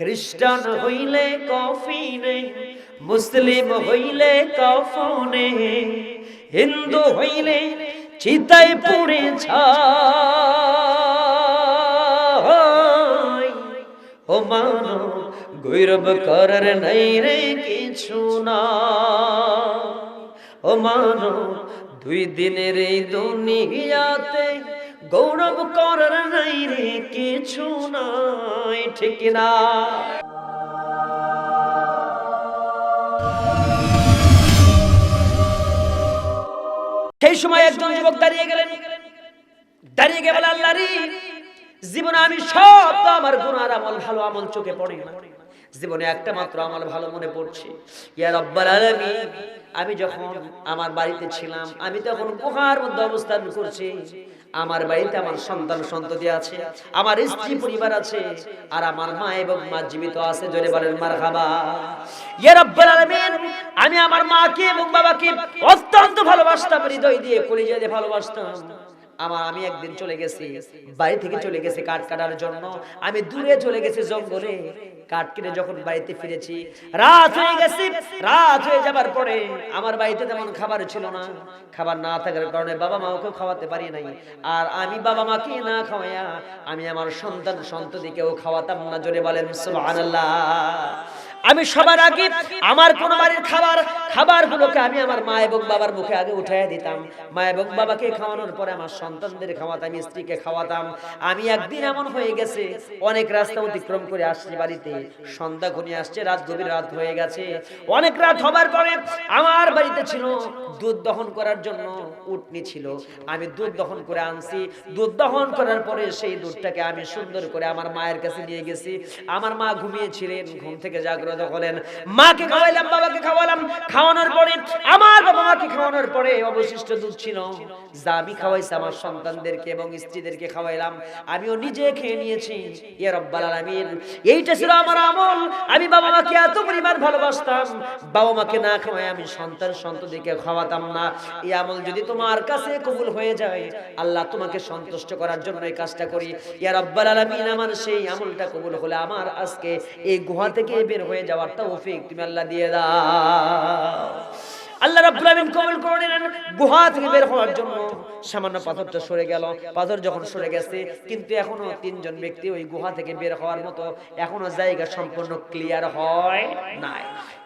খ্রিস্টান হইলে কফিনে, মুসলিম হইলে কফনে হিন্দু হইলে চিতায় পুড়ে ছাই। ও মানো গৌরব করার নাই রে কিছু না। ও মানো দুই দিনের এই দুনিয়াতে গৌরব করার নাই রে, কিছু নাই, ঠিক না। সেই সময় একজন যুবক দাঁড়িয়ে গেলেন। দাঁড়িয়ে গিয়ে বলে, আল্লাহ রে, জীবনে আমি সব তো আমার গুনার আমল, ভালো আমল চোখে পড়ে না। জীবনে একটা মাত্র আমল ভালো মনে পড়ছে। ইয়া রব্বাল আলামিন, আমি যখন আমার বাড়িতে ছিলাম, আমি তখন গুহার মধ্যে অবস্থান করছি। আমার বাড়িতে আমার সন্তান সন্ততি আছে, আমার স্ত্রী পরিবার আছে, আর আমার মা এবং মা জীবিত আছে, জোরে বলেন রব্বাল আলামিন, আমি আমার মাকে এবং বাবাকে অত্যন্ত ভালোবাসতাম, হৃদয় দিয়ে, কলিজা দিয়ে ভালোবাসতাম। আমার, আমি একদিন চলে গেছি, বাড়ি থেকে চলে গেছি কাঠ কাটার জন্য। আমি দূরে চলে গেছি জঙ্গলে। কাঠ কেটে যখন বাড়িতে ফিরেছি রাত হয়ে গেছে রাত হয়ে যাবার পরে আমার বাড়িতে তেমন খাবার ছিল না। খাবার না। থাকার কারণে বাবা মাকেও খাওয়াতে পারি নাই। আর আমি বাবা মাকে না খাওয়াইয়া আমি আমার সন্তান সন্ততিকেও খাওয়াতাম না জোরে বলেন সুবহানাল্লাহ। আমি সবার আগে আমার কোন বাড়ির খাবার, খাবারগুলোকে আমি আমার মা এবং বাবার মুখে আগে উঠাইয়া দিতাম। মা এবং বাবাকে খাওয়ানোর পরে আমার সন্তানদের খাওয়াতাম, স্ত্রীকে খাওয়াতাম। আমি একদিন এমন হয়ে গেছে, অনেক রাস্তা অতিক্রম করে আসছি বাড়িতে। সন্ধ্যা ঘনিয়ে আসছে, রাত গভীর রাত হয়ে গেছে। অনেক রাত হবার পরে আমার বাড়িতে ছিল দুধ দহন করার জন্য উটনি ছিল। আমি দুধ দহন করে আনছি। দুধ দহন করার পরে সেই দুধটাকে আমি সুন্দর করে আমার মায়ের কাছে নিয়ে গেছি। আমার মা ঘুমিয়েছিলেন, ঘুম থেকে জাগ্রত হলেন মাকে খাওয়াইলাম, বাবাকে খাওয়ালাম। খাওয়ানোর পরে আমার বাবা মাকে খাওয়ানোর পরে অবশিষ্ট দুধ ছিল। যা আমি খাওয়াইছি আমার সন্তানদেরকে এবং স্ত্রীদেরকে খাওয়াইলাম। আমিও নিজে খেয়ে নিয়েছি। রব্বাল এইটা ছিল আমার আমল। আমি বাবা মাকে এত পরিমাণ ভালোবাসতাম। বাবা মাকে না খাওয়াই আমি সন্তান খাওয়াতাম না। এই আমল যদি তোমার কাছে কবুল হয়ে যায়, আল্লাহ তোমাকে সন্তুষ্ট করার জন্য এই কাজটা করি। ইয়া রব্বাল আলামিন, আমার সেই আমলটা কবুল হলে আমার আজকে এই গুহা থেকে বের হয়ে যাওয়ার তৌফিক তুমি আল্লাহ দিয়ে দাও। আল্লাহ রাব্বুল আলামিন কবুল করে নিলেন। গুহা থেকে বের হওয়ার জন্য সামান্য পাথরটা সরে গেল। পাথর যখন সরে গেছে, কিন্তু এখনও তিনজন ব্যক্তি ওই গুহা থেকে বের হওয়ার মতো এখনও জায়গা সম্পূর্ণ ক্লিয়ার হয় নাই।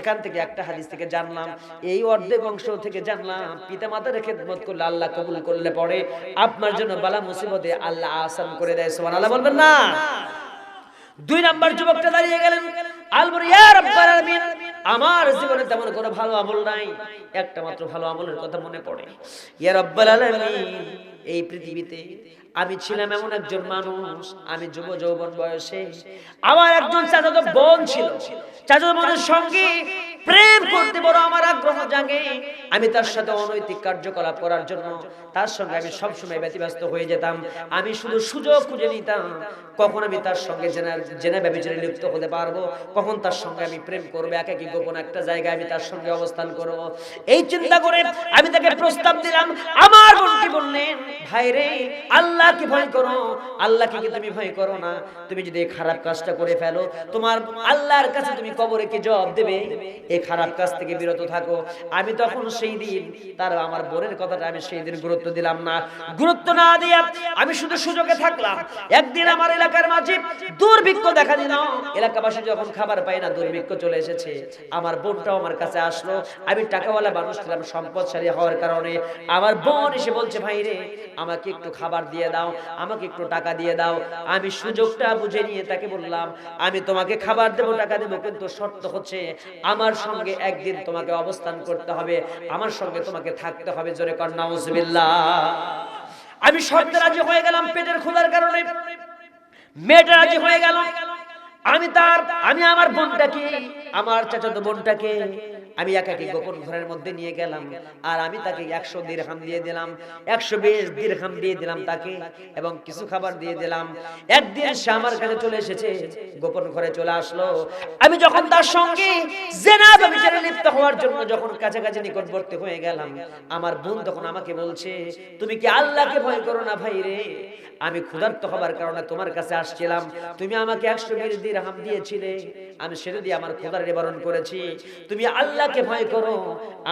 এখান থেকে একটা হাদিস থেকে জানলাম। এই অর্ধেক অংশ থেকে জানলাম পিতা মাতার খেদমত করলে আল্লাহ কবুল করলে পরে আপনার জন্য বালা মুসিবতে আল্লাহ আসান করে দেয়। সুবহানাল্লাহ বলবেন না। দুই নাম্বার যুবকটা দাঁড়িয়ে গেলেন। আমার জীবনে তেমন কোনো ভালো আমল নাই। একটা মাত্র ভালো আমলের কথা মনে পড়ে। ইয়ার রাব্বাল আলমিন, এই পৃথিবীতে আমি ছিলাম এমন একজন মানুষ, আমি যুব যৌবন বয়সে আমার একজন চাচাতো বোন ছিল। চাচাতো বোনের সঙ্গে প্রেম করতে বড় আমার আগ্রহ জাগে। আমি তার সাথে অনৈতিক কার্যকলাপ করার জন্য তার সঙ্গে আমি সবসময় ব্যতিব্যস্ত হয়ে যেতাম। আমি শুধু সুযোগ খুঁজে নিতাম। কখন আমি তার সঙ্গে জেনা ব্যবচারে লিপ্ত হতে পারব? কখন তার সঙ্গে আমি প্রেম করব? একাকি গোপন একটা জায়গায় আমি তার সঙ্গে অবস্থান করব। এই চিন্তা করে আমি তাকে প্রস্তাব দিলাম। আমার বোনটি বললেন ভাই রে, আল্লাহকে ভয় করো। আল্লাহকে কি তুমি ভয় করো না? তুমি যদি খারাপ কাজটা করে ফেলো, তোমার আল্লাহর কাছে তুমি কবরে কি জবাব দেবে? এই খারাপ কাজ থেকে বিরত থাকো। আমি তখন সেই দিন, তার আমার বোনের কথাটা আমি সেই দিন গুরুত্ব দিলাম না। গুরুত্ব না দিয়ে আমি শুধু সুযোগে থাকলাম। একদিন আমার এলাকার মাঝে দুর্ভিক্ষ দেখা দিল। এলাকাবাসী যখন খাবার পায় না, দুর্ভিক্ষ চলে এসেছে। আমার বোনটাও আমার কাছে আসলো। আমি টাকাওয়ালা মানুষ ছিলাম সম্পদশালী হওয়ার কারণে। আমার বোন এসে বলছে, ভাই রে আমাকে একটু খাবার দিয়ে দাও আমাকে একটু টাকা দিয়ে দাও। আমি সুযোগটা বুঝে নিয়ে তাকে বললাম আমি তোমাকে খাবার দেবো টাকা দেবো কিন্তু শর্ত হচ্ছে আমার সঙ্গে একদিন তোমাকে অবস্থান করতে হবে আমার সঙ্গে তোমাকে থাকতে হবে জোরে কর নাউজুবিল্লাহ। আমি শর্তে রাজি হয়ে গেলাম পেটের খোলার কারণে। মেয়েটা রাজি হয়ে গেল। আমি তার আমি আমার বোনটাকে আমার চাচাতো বোনটাকে আমি একাকি গোপন ঘরের মধ্যে নিয়ে গেলাম। আর আমি তাকে একশো দিরহাম দিয়ে দিলাম। একশো বিশ দিরহাম দিয়ে দিলাম তাকে এবং কিছু খাবার দিয়ে দিলাম। একদিন সে আমার কাছে চলে এসেছে গোপন ঘরে চলে আসলো। আমি যখন তার সঙ্গে লিপ্ত হওয়ার জন্য যখন কাছাকাছি নিকটবর্তী হয়ে গেলাম আমার বোন তখন আমাকে বলছে তুমি কি আল্লাহকে ভয় করো না ভাই রে? আমি ক্ষুধার্ত হবার কারণে তোমার কাছে আসছিলাম। তুমি আমাকে একশো বিশ দিরহাম দিয়েছিলে। আমি সেটা দিয়ে আমার ক্ষুধার নিবারণ করেছি তুমি আল্লাহকে ভয় করো।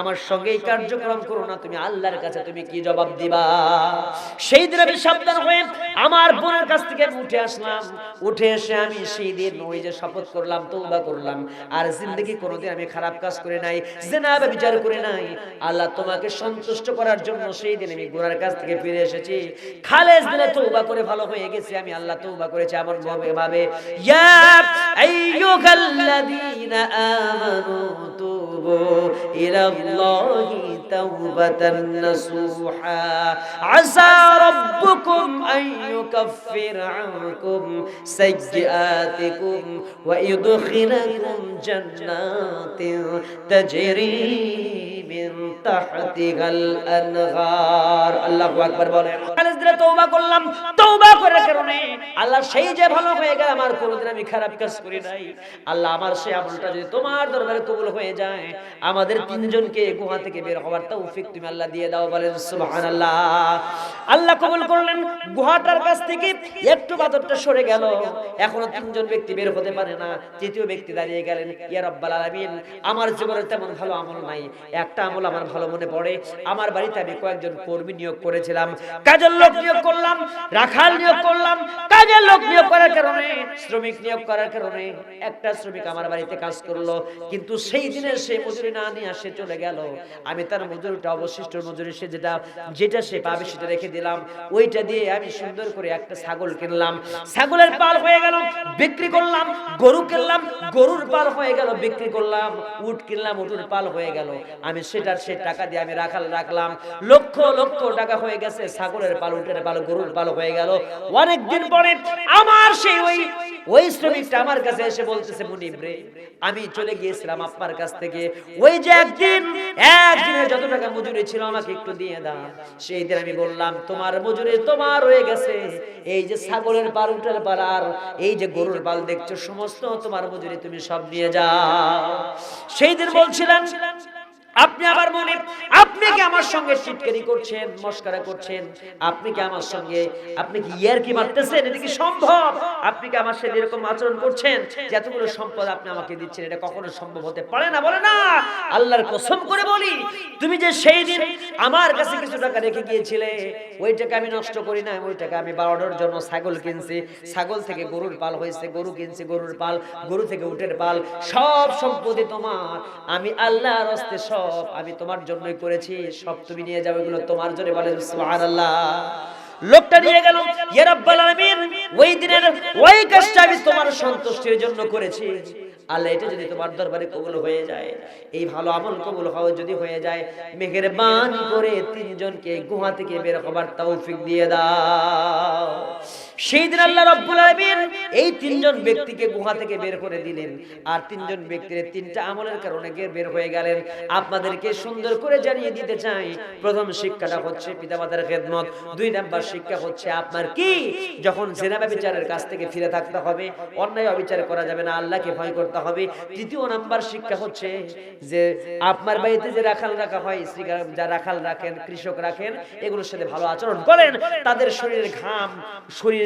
আমার সঙ্গে এই কার্যক্রম করো না। তুমি আল্লাহর কাছে তুমি কি জবাব দিবা? সেই দিন আমি সাবধান হয়ে আমার বোনের কাছ থেকে উঠে আসলাম। উঠে এসে আমি সেই দিন ওই যে শপথ করলাম তৌবা করলাম। আর জিন্দগি কোনোদিন আমি খারাপ কাজ করে নাই, জেনাবে বিচার করে নাই। আল্লাহ তোমাকে সন্তুষ্ট করার জন্য সেই দিন আমি গুনার কাছ থেকে ফিরে এসেছি। খালেজ দিলে তৌবা করে ভালো হয়ে গেছি আমি। আল্লাহ তৌবা করেছি আমার ভাবে ভাবে, ইয়া আইয়ুহাল্লাযীনা আমানু توبوا إلى الله توبة نصوحا. عسى ربكم أن يكفر عنكم سيئاتكم ويدخلكم جنات تجري তওবা করলাম, তওবা করার কারণে আল্লাহ সেই যে ভালো হয়ে গেল, আমার আমি খারাপ কাজ করি নাই। আল্লাহ আমার সেই আমলটা যদি তোমার দরবারে কবুল হয়ে যায়, আমাদের তিনজনকে গুহা থেকে বের হওয়ার তৌফিক তুমি আল্লাহ দিয়ে দাও, বলেন সুবহানাল্লাহ। আল্লাহ কবুল করলেন, গুহাটার কাছ থেকে একটু বাদরটা সরে গেল। এখনও তিনজন ব্যক্তি বের হতে পারে না, তৃতীয় ব্যক্তি দাঁড়িয়ে গেলেন, ইয়া রব্বাল আলামিন, আমার জীবনে তেমন ভালো আমল নাই একটা আমল আমার ভালো মনে পড়ে। আমার বাড়িতে আমি কয়েকজন কর্মী নিয়োগ করেছিলাম। কাজের লোক নিয়োগ করলাম, রাখাল নিয়োগ করলাম। কাজের লোক নিয়োগ করার কারণে, শ্রমিক নিয়োগ করার কারণে একটা শ্রমিক আমার বাড়িতে কাজ করল। কিন্তু সেই দিনে সে মজুরি না নিয়ে আসে চলে গেল। আমি তার মজুরিটা, অবশিষ্ট মজুরি সে যেটা যেটা সে পাবে সেটা রেখে দিলাম। ওইটা দিয়ে আমি সুন্দর করে একটা ছাগল কিনলাম। ছাগলের পাল হয়ে গেল, বিক্রি করলাম, গরু কিনলাম, গরুর পাল হয়ে গেল, বিক্রি করলাম, উট কিনলাম, উটের পাল হয়ে গেল। আমি সেটার সে টাকা দিয়ে আমি রাখাল রাখলাম। লক্ষ লক্ষ টাকা হয়ে গেছে, ছাগলের পাল উটের পাল গরুর পাল হয়ে গেল। অনেক দিন পরে আমার সেই ওই ওই শ্রমিকটা আমার কাছে এসে বলতেছে, মুনিব রে, আমি চলে গিয়েছিলাম আপনার কাছ থেকে। ওই যে একদিন, একদিনে যত টাকা মজুরি ছিল আমাকে একটু দিয়ে দাও। সেই দিন আমি বললাম, তোমার মজুরি তোমার হয়ে গেছে। এই যে ছাগলের পাল উটের পাল আর এই যে গরুর পাল দেখছ, সমস্ত তোমার মজুরি তুমি সব নিয়ে যাও। সেই দিন বলছিলেন আপনি আমার মনে আপনি কি আমার সঙ্গে চিটকারি করছেন, মস্কারা করছেন? আপনি কি আমার সঙ্গে, আপনি কি ইয়ার কি মারতেছেন? এটা কি সম্ভব? আপনি কি আমার সাথে এরকম আচরণ করছেন? যে এতগুলো সম্পদ আপনি আমাকে দিচ্ছেন, এটা কখনো সম্ভব হতে পারে না, বলে না। আল্লাহর কসম করে বলি, তুমি যে সেই দিন আমার কাছে কিছু টাকা রেখে গিয়েছিলে ওই টাকা আমি নষ্ট করি না ওই টাকা আমি বাড়ানোর জন্য ছাগল কিনছি। ছাগল থেকে গরুর পাল হয়েছে, গরু কিনছি, গরুর পাল, গরু থেকে উটের পাল, সব সম্পত্তি তোমার। আমি আল্লাহর হস্তে সব আমি তোমার জন্যই করেছি সব তুমি নিয়ে যাবে এগুলো তোমার জন্য বলেন সুবহানাল্লাহ। লোকটা নিয়ে গেল ইয়া রাব্বাল আলামিন ওই দিনের ওই কাজটা আমি তোমার সন্তুষ্টির জন্য করেছি। আল্লাহ এটা যদি তোমার দরবারে কবুল হয়ে যায় এই ভালো আমল কবুল হওয়া যদি হয়ে যায় মেঘের বান করে তিনজনকে গুহা থেকে বের হবার তৌফিক দিয়ে দাও। সেই দিন আল্লাহ রাব্বুল আলামিন এই তিনজন ব্যক্তিকে গুহা থেকে বের করে দিলেন। আর তিনজন ব্যক্তির তিনটা আমলের কারণে বের হয়ে গেলেন। আপনাদেরকে সুন্দর করে জানিয়ে দিতে চাই, প্রথম শিক্ষাটা হচ্ছে পিতামাতার খেদমত, দুই নাম্বার শিক্ষা হচ্ছে আপনার কি? যখন জেনাবা বিচারের কাছ থেকে ফিরে থাকতে হবে, অন্যায় অবিচার করা যাবে না, আল্লাহকে ভয় করতে হবে। তৃতীয় নাম্বার শিক্ষা হচ্ছে যে আপনার বাড়িতে যে রাখাল রাখা হয় স্ত্রী যা রাখাল রাখেন, কৃষক রাখেন, এগুলোর সাথে ভালো আচরণ করেন। তাদের শরীরের ঘাম শরীর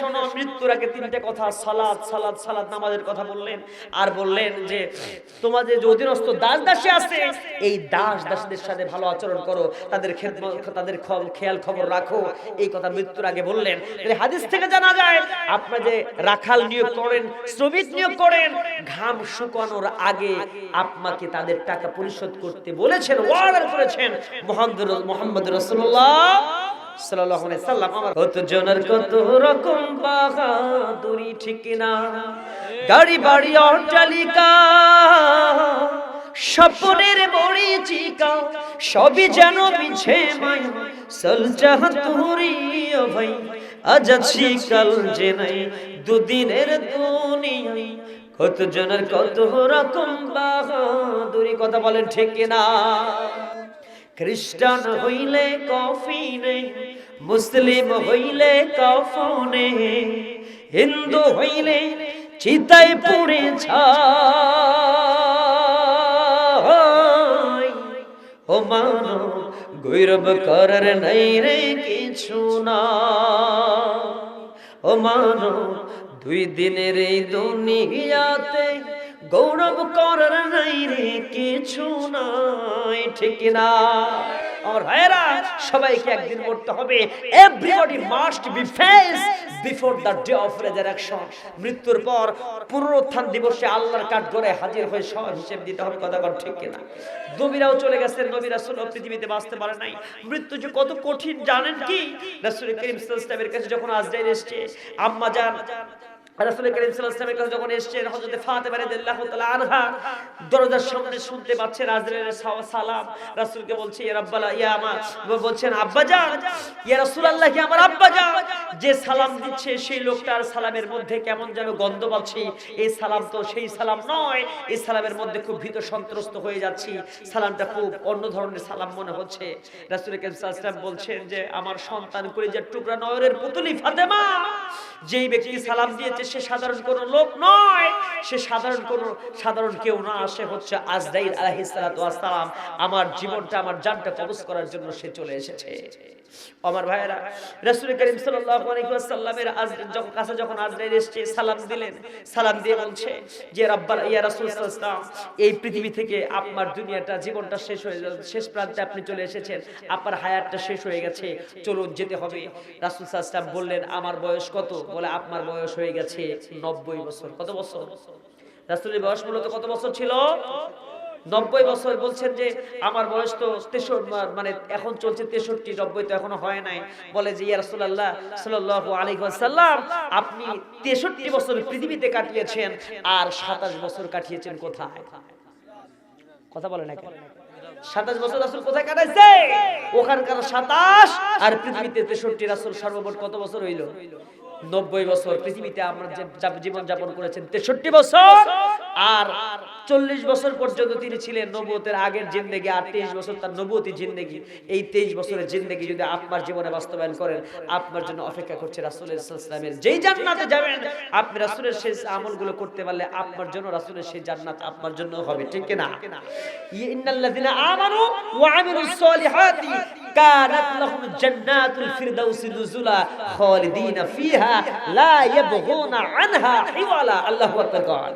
শোনো, মৃত্যুর আগে তিনটে কথা সালাত সালাত সালাত নামাজের কথা বললেন আর বললেন যে যে অধীনস্থ দাস দাসী আছে, এই দাস সাথে ভালো আচরণ করো, তাদের তাদের খেয়াল খবর রাখো। এই কথা মৃত্যুর আগে বললেন। হাদিস থেকে জানা যায় আপনি যে রাখাল নিয়োগ করেন, শ্রমিক নিয়োগ করেন, ঘাম শুকানোর আগে আপনাকে তাদের টাকা পরিশোধ করতে বলেছেন অর্ডার করেছেন মোহাম্মদ মোহাম্মদ রসুল্লাহ। কত রকম বাহাদুরি, ঠিক না গাড়ি, বাড়ি, অট্টালিকা, স্বপ্নের মরিচিকা, সবই যেন মিছে ভাই দুদিনের কত রকম বাহাদুরি, কথা বলেন ঠিক না খ্রিস্টান হইলে কফিনে, মুসলিম হইলে কফনে, হিন্দু হইলে চিতায় পুড়ে ছাই। ও মানো গৌরব করার নাই রে কিছু না ও মানো দুই দিনের এই দুনিয়াতে গৌরব করার নাই রে, কিছু নাই, ঠিক না। আমার ভাইয়েরা সবাইকে একদিন মরতে হবে। Everybody must be face before the day of resurrection মৃত্যুর পর পুনরুত্থান দিবসে আল্লাহর কাঠ করে হাজির হয়ে সব হিসেব দিতে হবে, কথা কর ঠিক কিনা। নবীরাও চলে গেছেন নবী রাসূল পৃথিবীতে বাঁচতে পারে নাই। মৃত্যু যে কত কঠিন, জানেন কি? রাসূল করিম সাল্লাল্লাহু আলাইহি ওয়াসাল্লামের কাছে যখন আজরাইল এসেছে, আম্মা জান করিম সাল্লাল্লাহু কাছে যখন এসেছেন, হযরত ফাতেমা দরজার সামনে শুনতে আজরাইলের সালাম রাসূলকে বলছে, ইয়া রাব্বালা, ইয়া বলছেন, আব্বা জান, ইয়া রাসূলুল্লাহ কি আমার আব্বা জান। যে সালাম দিচ্ছে, সেই লোকটার সালামের মধ্যে কেমন যেন গন্ধ পাচ্ছি। এই সালাম তো সেই সালাম নয়। এই সালামের মধ্যে খুব ভীত সন্ত্রস্ত হয়ে যাচ্ছি। সালামটা খুব অন্য ধরনের সালাম মনে হচ্ছে। রাসূল করিম সাল্লাল্লাহু বলছেন যে, আমার সন্তান করে যে টুকরা নয়রের পুতুলি ফাতেমা। যেই ব্যক্তি সালাম দিয়েছে সে সাধারণ কোন লোক নয়। সে সাধারণ কোনো সাধারণ কেউ না আসে হচ্ছে আজদাই সালাম। আমার জীবনটা, আমার জানটা কবজ করার জন্য সে চলে এসেছে। আমার ভাইয়েরা, রাসূল করিম সাল্লাল্লাহু আলাইহি ওয়াসাল্লামের আজ যখন কাছে যখন আজরাইল এসেছে, সালাম দিলেন। সালাম দিয়ে বলছে যে, রাব্বাল ইয়া রাসূল সাল্লাল্লাহু এই পৃথিবী থেকে আপনার দুনিয়াটা, জীবনটা শেষ হয়ে শেষ প্রান্তে আপনি চলে এসেছেন। আপনার হায়াতটা শেষ হয়ে গেছে, চলুন যেতে হবে। রাসূল সাল্লাল্লাহু বললেন, আমার বয়স কত? বলে, আপনার বয়স হয়ে গেছে 90 বছর। কত বছর? রাসূলের বয়স মূলত কত বছর ছিল? নব্বই বছর বলছেন যে, আমার বয়স তো তেষট্টি মানে এখন চলছে তেষট্টি, নব্বই তো এখনও হয় নাই। বলে যে, ইয়া রাসূলুল্লাহ সাল্লাল্লাহু আলাইহি ওয়াসাল্লাম, আপনি তেষট্টি বছর পৃথিবীতে কাটিয়েছেন আর সাতাশ বছর কাটিয়েছেন কোথায়? কথা বলে না সাতাশ বছর রাসূল কোথায় কাটাইছে? ওখানকার সাতাশ আর পৃথিবীতে তেষট্টি রাসূল সর্বমোট কত বছর হইল? নব্বই বছর পৃথিবীতে আমরা জীবন যাপন করেছেন তেষট্টি বছর। আর চল্লিশ বছর পর্যন্ত তিনি ছিলেন নবুয়তের আগের জিন্দেগি, আর তেইশ বছর তার নবুয়তি জিন্দেগি। এই তেইশ বছরের জিন্দেগি যদি আপনার জীবনে বাস্তবায়ন করেন, আপনার জন্য অপেক্ষা করছে রাসুলের ইসলামের যেই জান্নাতে যাবেন, আপনি রাসুলের শেষ আমলগুলো করতে পারলে আপনার জন্য রাসুলের সেই জান্নাত আপনার জন্য হবে, ঠিক না ইন্নাল্লাযিনা আমানু ওয়া আমিলুস সালিহাতি কানাত লাহুম জান্নাতুল ফিরদাউসি নুজুলা খালিদিনা ফিহা লা ইয়াবগুনা আনহা হিওয়ালা। আল্লাহু আকবার